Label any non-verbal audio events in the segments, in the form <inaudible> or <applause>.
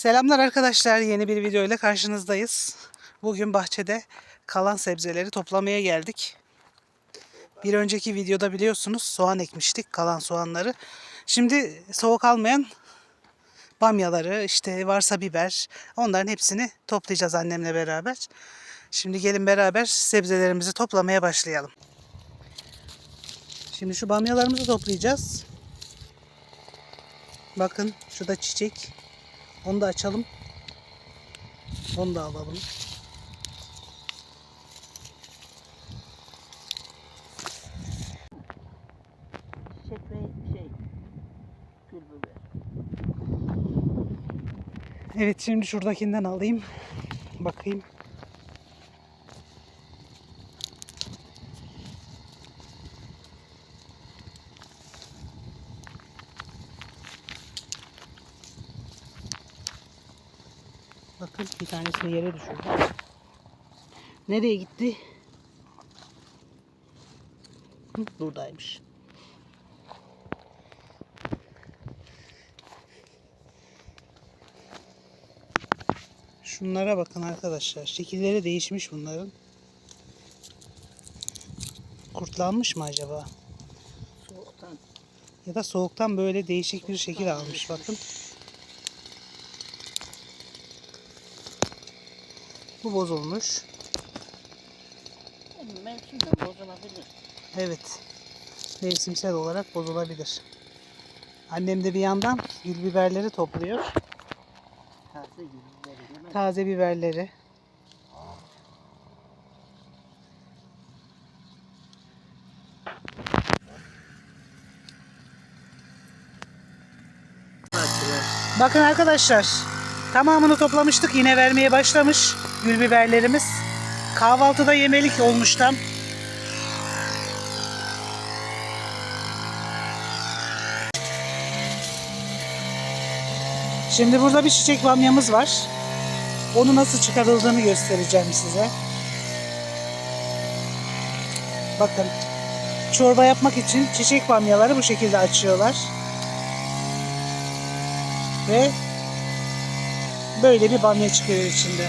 Selamlar arkadaşlar. Yeni bir video ile karşınızdayız. Bugün bahçede kalan sebzeleri toplamaya geldik. Bir önceki videoda biliyorsunuz soğan ekmiştik, kalan soğanları. Şimdi soğuk almayan bamyaları, işte varsa biber, onların hepsini toplayacağız annemle beraber. Şimdi gelin beraber sebzelerimizi toplamaya başlayalım. Şimdi şu bamyalarımızı toplayacağız. Bakın şurada çiçek. Onu da açalım. Onu da alalım. Çiçek ve şey gül biber. Evet şimdi şuradakinden alayım. Bakayım. Bakın bir tanesini yere düşürdüm. Nereye gitti? Buradaymış. Şunlara bakın arkadaşlar. Şekilleri değişmiş bunların. Kurtlanmış mı acaba? Soğuktan Ya da soğuktan böyle değişik bir şekil almış bakın. Bu bozulmuş. mevsimden bozulabilir. Evet. Mevsimsel olarak bozulabilir. Annem de bir yandan gül biberleri topluyor. Taze gül mi? Taze biberleri. Bakın arkadaşlar. Tamamını toplamıştık. Yine vermeye başlamış gül biberlerimiz. Kahvaltıda yemelik olmuş tam. Şimdi burada bir çiçek bamyamız var. Onu nasıl çıkarıldığını göstereceğim size. Bakın. Çorba yapmak için çiçek bamyaları bu şekilde açıyorlar. Ve böyle bir bamya çıkıyor içinde.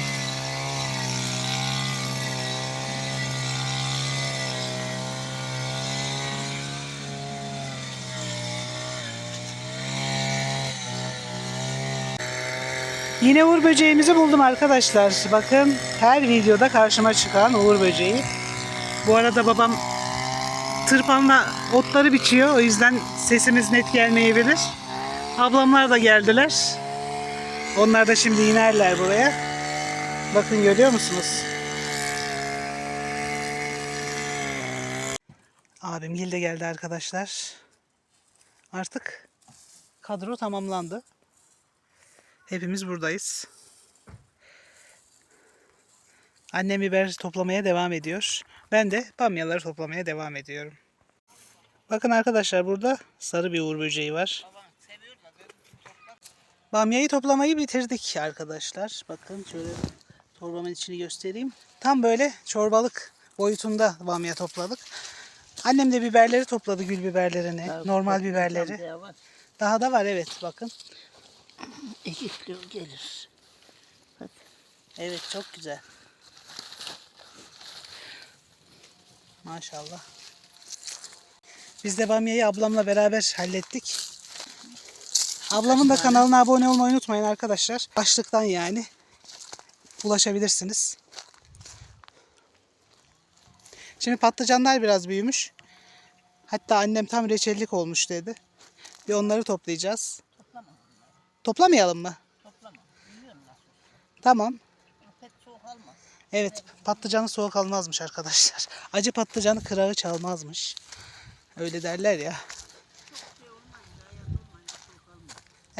Yine uğur böceğimizi buldum arkadaşlar. Bakın her videoda karşıma çıkan uğur böceği. Bu arada babam tırpanla otları biçiyor. O yüzden sesimiz net gelmeyebilir. Ablamlar da geldiler. Onlar da şimdi inerler buraya. Bakın görüyor musunuz? Abim Gil de geldi arkadaşlar. Artık kadro tamamlandı. Hepimiz buradayız. Annem biber toplamaya devam ediyor. Ben de bamyaları toplamaya devam ediyorum. Bakın arkadaşlar burada sarı bir uğur böceği var. Baban seviyor da ben toplam. Bamyayı toplamayı bitirdik arkadaşlar. Bakın şöyle torbamın içini göstereyim. Tam böyle çorbalık boyutunda bamya topladık. Annem de biberleri topladı, gül biberlerini, Daha normal biberleri. daha var. Daha da var evet bakın. <clears throat> İki kilo gelir. Evet çok güzel. Maşallah. Biz de bamyayı ablamla beraber hallettik. Ablamın da kanalına abone olmayı unutmayın arkadaşlar. Başlıktan yani ulaşabilirsiniz. Şimdi patlıcanlar biraz büyümüş. Hatta annem tam reçellik olmuş dedi. Bir onları toplayacağız. Toplama. Toplamayalım mı? Toplama. Tamam. Pek soğuk almaz. Evet, patlıcanı soğuk almazmış arkadaşlar. Acı patlıcanı kırağı çalmazmış. Öyle derler ya.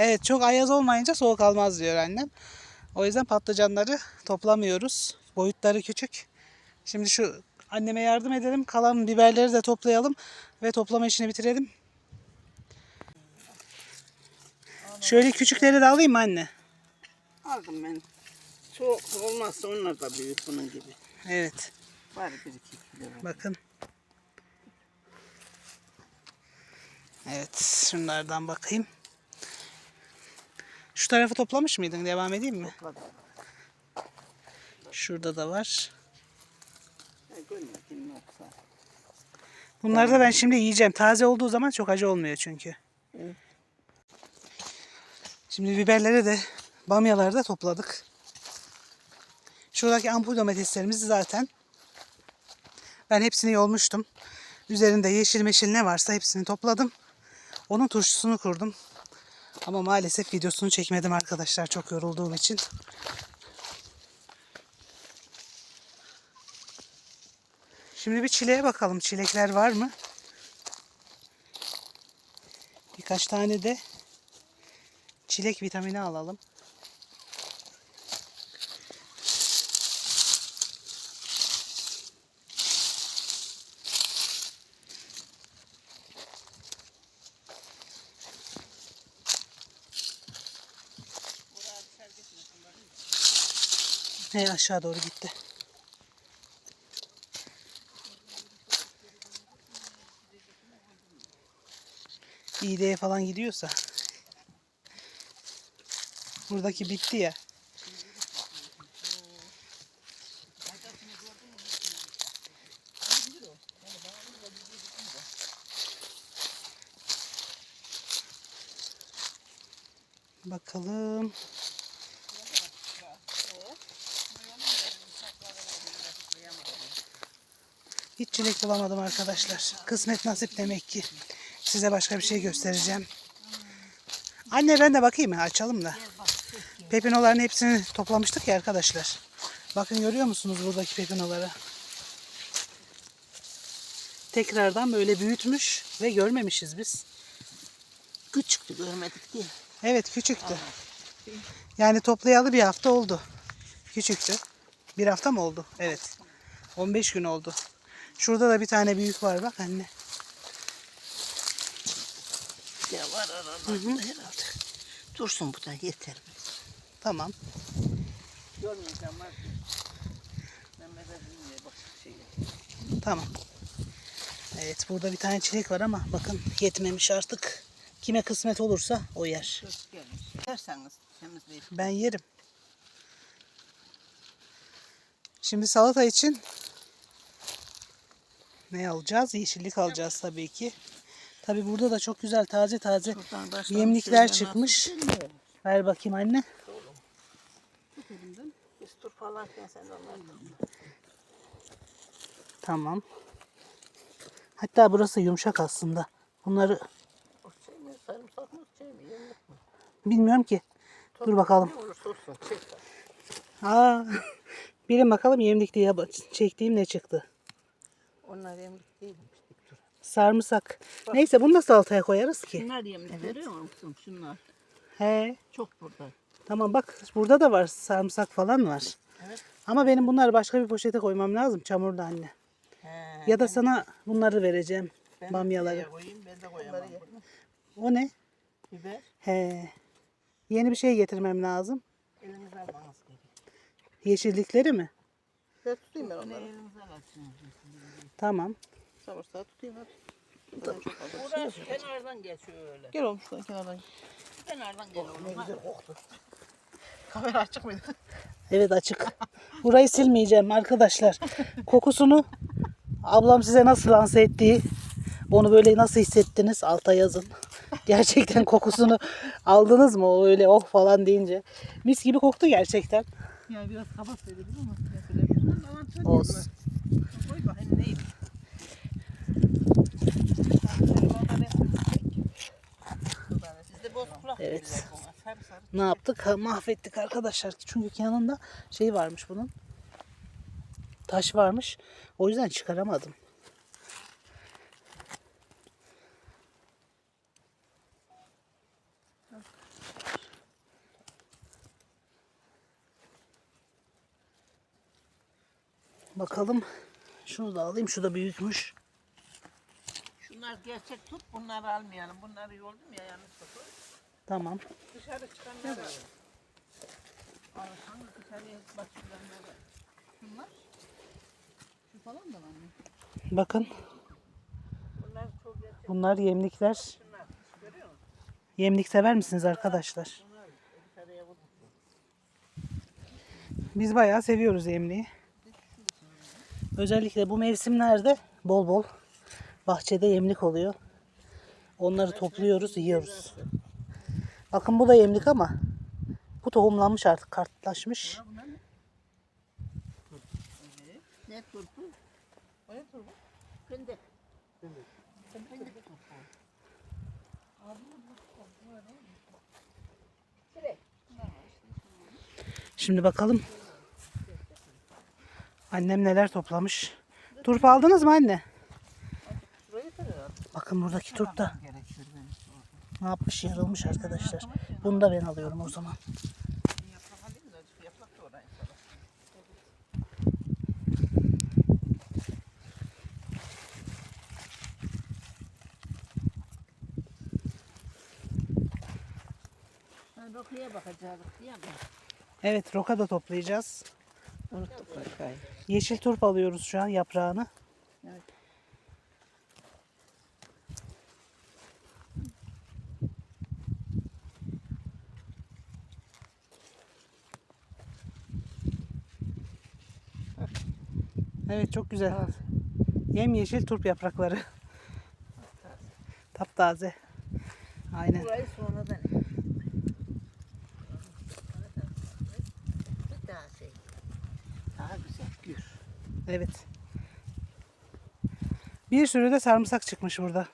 Evet, çok ayaz olmayınca soğuk almaz diyor annem. O yüzden patlıcanları toplamıyoruz. Boyutları küçük. Şimdi şu anneme yardım edelim. Kalan biberleri de toplayalım ve toplama işini bitirelim. Şöyle küçükleri de alayım mı anne? Aldım ben. Soğuk olmazsa onlar da büyük bunun gibi. Evet, Var bir iki kilo. bakın. Evet, şunlardan bakayım. Şu tarafı toplamış mıydın? Devam edeyim mi? Topladım. Şurada da var. Bunları da ben şimdi yiyeceğim. Taze olduğu zaman çok acı olmuyor çünkü. Evet. Şimdi biberleri de bamyaları da topladık. Şuradaki ampul domateslerimizi zaten ben hepsini yolmuştum. Üzerinde yeşil meşil ne varsa hepsini topladım. Onun turşusunu kurdum. Ama maalesef videosunu çekmedim arkadaşlar çok yorulduğum için. Şimdi bir çileğe bakalım. Çilekler var mı? Birkaç tane de çilek vitamini alalım. He aşağı doğru gitti. İğdeye falan gidiyorsa. Buradaki bitti ya. Bakalım. Hiç çilek bulamadım arkadaşlar. Kısmet nasip demek ki. Size başka bir şey göstereceğim. Anne ben de bakayım mı? Açalım da. Pepinoların hepsini toplamıştık ya arkadaşlar. Bakın görüyor musunuz buradaki pepinoları? Tekrardan böyle büyütmüş ve görmemişiz biz. Küçüktü görmedik diye. Evet küçüktü. Yani toplayalı bir hafta oldu. Küçüktü. Bir hafta mı oldu? Evet. 15 gün oldu. Şurada da bir tane büyük var bak anne. Ya var aralarda herhalde. Dursun bu da yeter. Tamam. Görmeyeceğim var. Mehmet'e bilmiyor bak şey. Tamam. Evet burada bir tane çilek var ama bakın yetmemiş artık. Kime kısmet olursa o yer. Yerseniz temizleyip. Ben yerim. Şimdi salata için ne alacağız? Yeşillik alacağız tabii ki. Tabii burada da çok güzel taze taze yemlikler çıkmış. Ver bakayım anne. Tamam. Hatta burası yumuşak aslında. Bunları bilmiyorum ki. Dur bakalım. Aa, <laughs> bilin bakalım yemlik diye ba- çektiğim ne çıktı. Onlar yemek değilmiş. Dur. Sarımsak. Neyse bunu da salataya koyarız ki. Şunlar yemek görüyor musun? Şunlar. He. Çok burada. Tamam bak burada da var sarımsak falan var. Evet. Ama benim bunları başka bir poşete koymam lazım çamurda anne. He. Ya da sana bunları vereceğim. Ben bamyaları. koyayım? Ben de koyamam. O ne? Biber. He. Yeni bir şey getirmem lazım. Elinize almanız gerekiyor. Yeşillikleri mi? Ben tutayım ben onları. Elinize alsın. Tamam. Samırsağı tutayım hadi. Burası kenardan geçiyor öyle. Gel oğlum şuradan kenardan. Kenardan geliyor. Ne güzel koktu. Kamera açık mıydı? Evet açık. Burayı silmeyeceğim arkadaşlar. Kokusunu ablam size nasıl lanse ettiği, onu böyle nasıl hissettiniz alta yazın. Gerçekten kokusunu aldınız mı o öyle oh falan deyince. Mis gibi koktu gerçekten. Yani biraz kaba söyledim ama Olsun. Koy bakayım neymiş. Evet. Ne yaptık? Ha, mahvettik arkadaşlar. Çünkü yanında şey varmış bunun. Taş varmış. O yüzden çıkaramadım. Bakalım. Şunu da alayım. Şu da büyükmüş. Şunlar gerçek tut, bunları almayalım. Bunları yoldum ya yanlış tut. Tamam. Dışarı çıkanlar var. Hangi dışarıya bak şunlar var. Şunlar, Şu falan da var mı? Bakın. bunlar çok gerçek. Bunlar yemlikler. Şunlar, görüyor musun? Yemlik sever misiniz arkadaşlar? Bunlar Biz bayağı seviyoruz yemliği. Özellikle bu mevsimlerde bol bol bahçede yemlik oluyor. Onları topluyoruz, yiyoruz. Bakın bu da yemlik ama bu tohumlanmış artık, kartlaşmış. Ne turpu? O ne turbu? Fındık. Şimdi bakalım. Annem neler toplamış. Turp aldınız mı anne? Bakın buradaki turp da ne yapmış yarılmış arkadaşlar. Bunu da ben alıyorum o zaman. Rokuya bakacağız? Evet roka da toplayacağız. Unuttuk Royka'yı. Yeşil turp alıyoruz şu an yaprağını. Evet. Evet çok güzel. Yem yeşil turp yaprakları. Taptaze. Aynen. Burayı sonradan. Daha şey. Daha güzel gür. Evet. Bir sürü de sarımsak çıkmış burada.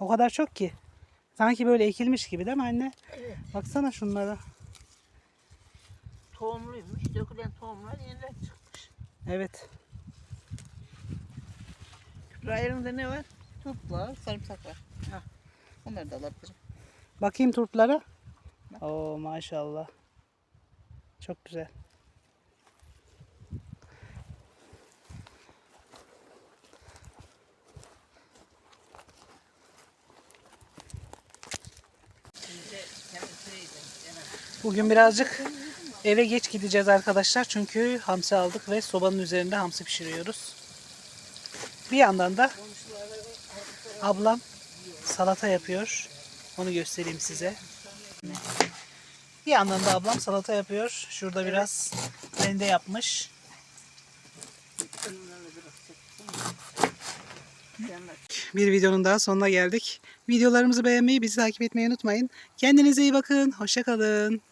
O kadar çok ki. Sanki böyle ekilmiş gibi değil mi anne? Evet. Baksana şunlara. Tohumluymuş. Dökülen tohumlar yeniler çıkmış. Evet. Kübra ne var? Turp var, sarımsak var. Ha. Onları da alabilirim. Bakayım turplara. Oo maşallah. Çok güzel. Bugün birazcık eve geç gideceğiz arkadaşlar. Çünkü hamsi aldık ve sobanın üzerinde hamsi pişiriyoruz. Bir yandan da ablam salata yapıyor. Onu göstereyim size. Bir yandan da ablam salata yapıyor. Şurada biraz rende yapmış. Bir videonun daha sonuna geldik. Videolarımızı beğenmeyi, bizi takip etmeyi unutmayın. Kendinize iyi bakın. Hoşçakalın.